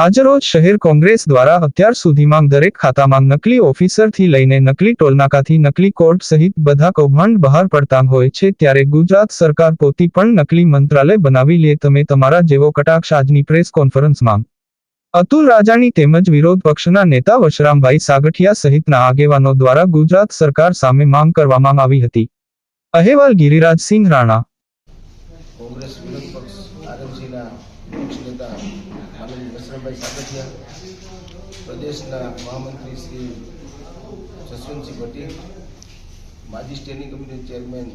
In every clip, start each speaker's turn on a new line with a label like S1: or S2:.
S1: આજરોજ શહેર કોંગ્રેસ દ્વારા અત્યાર સુધીમાં દરેક ખાતામાં નકલી ઓફિસરથી લઈને નકલી ટોલનાકાથી નકલી કોર્ટ સહિત બધા કૌભાંડ બહાર પડતા હોય છે ત્યારે ગુજરાત સરકાર પોતી પણ નકલી મંત્રાલય બનાવી લે તમે તમારા જેવો કટાક્ષ આજની પ્રેસ કોન્ફરન્સમાં. અતુલ રાજાણી તેમજ વિરોધ પક્ષના નેતા વશરામભાઈ સાગઠિયા સહિતના આગેવાનો દ્વારા ગુજરાત સરકાર સામે માંગ કરવામાં આવી હતી. અહેવાલ ગિરિરાજસિંહ રાણા
S2: કોંગ્રેસ વિરોધ પક્ષ નેતા માનનીય વસરામભાઈ સાગઠિયા, પ્રદેશના મહામંત્રી શ્રી જસવંતસિંહ ભટ્ટી, માજી standing committee chairman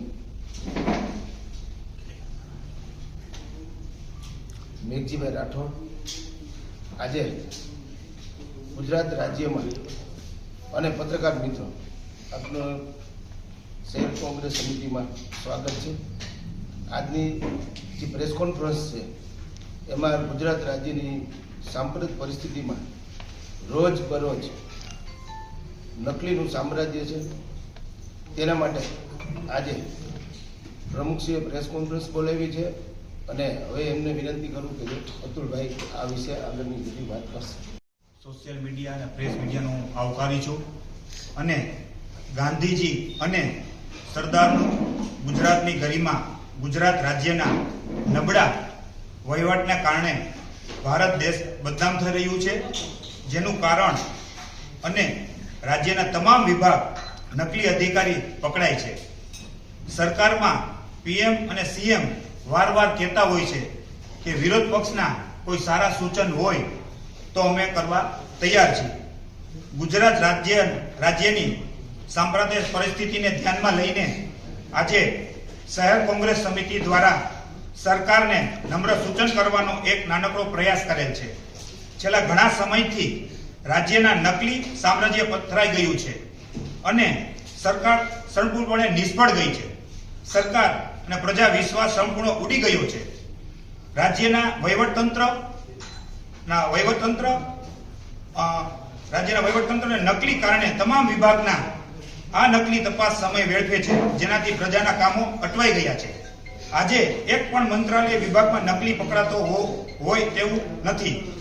S2: Meghjibhai Rathod. આજે ગુજરાત રાજ્યમાં અને પત્રકાર મિત્રો આપનો શહેર કોંગ્રેસ સમિતિમાં સ્વાગત છે. આજની જે પ્રેસ કોન્ફરન્સ છે એમાં ગુજરાત રાજ્યની સાંપ્રત પરિસ્થિતિમાં રોજ બરોજ નકલીનું સામ્રાજ્ય છે. તેના માટે આજે પ્રમુખશ્રીએ પ્રેસ કોન્ફરન્સ બોલાવી છે અને હવે એમને વિનંતી કરું કે અતુલભાઈ આ વિશે આગળની બધી વાત કરશે.
S3: સોશિયલ મીડિયા અને પ્રેસ મીડિયાનો આવકારી છું અને ગાંધીજી અને સરદારનું ગુજરાતની ગરિમા ગુજરાત રાજ્યના નબળા વહીવટને કારણે ભારત દેશ બદનામ થઈ રહ્યું છે. જેનું કારણ અને રાજ્યના તમામ વિભાગ નકલી અધિકારી પકડાય છે. સરકારમાં પીએમ અને સીએમ વારવાર કહેતા હોય છે કે વિરોધ પક્ષના કોઈ સારા સૂચન હોય તો અમે કરવા તૈયાર છીએ. ગુજરાત રાજ્ય રાજ્યની સાંપ્રદાયિક પરિસ્થિતિને ધ્યાનમાં લઈને આજે શહેર કોંગ્રેસ સમિતિ દ્વારા સરકારને નમ્ર સૂચન કરવાનો એક નાનકડો પ્રયાસ કરેલ છે. છેલ્લા ઘણા સમયથી રાજ્યના નકલી સામ્રાજ્ય પથરાઈ ગયું છે અને સરકાર સંપૂર્ણપણે નિષ્ફળ ગઈ છે. સરકાર અને પ્રજા વિશ્વાસ સંપૂર્ણ ઉડી ગયો છે. રાજ્યના વહીવટતંત્ર, ના વહીવટતંત્ર રાજ્યના વહીવટતંત્રને નકલી કારણે તમામ વિભાગના આ નકલી તપાસ સમય વેડફે છે. જેનાથી પ્રજાના કામો અટવાઈ ગયા છે. આજે એક પણ મંત્રાલય વિભાગમાં નકલી પકડાતો હોય તેવું નથી.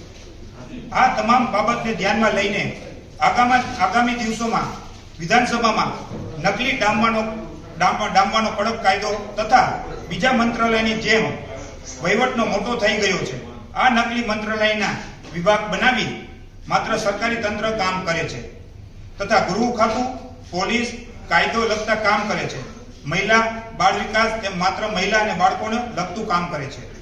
S3: આ તમામ બાબતને ધ્યાનમાં લઈને આગામી દિવસોમાં વિધાનસભામાં નકલી ડામવાનો, ડામ- ડામવાનો કડક કાયદો તથા બીજા મંત્રાલયની જેમ વહીવટનો મોટો થઈ ગયો છે. આ નકલી મંત્રાલયના વિભાગ બનાવી માત્ર સરકારી તંત્ર કામ કરે છે તથા ગૃહ ખાતું, પોલીસ, કાયદો લગતા કામ કરે છે. મહિલા બાળ વિકાસ તેમ માત્ર મહિલા અને બાળકોને લગતું કામ કરે છે.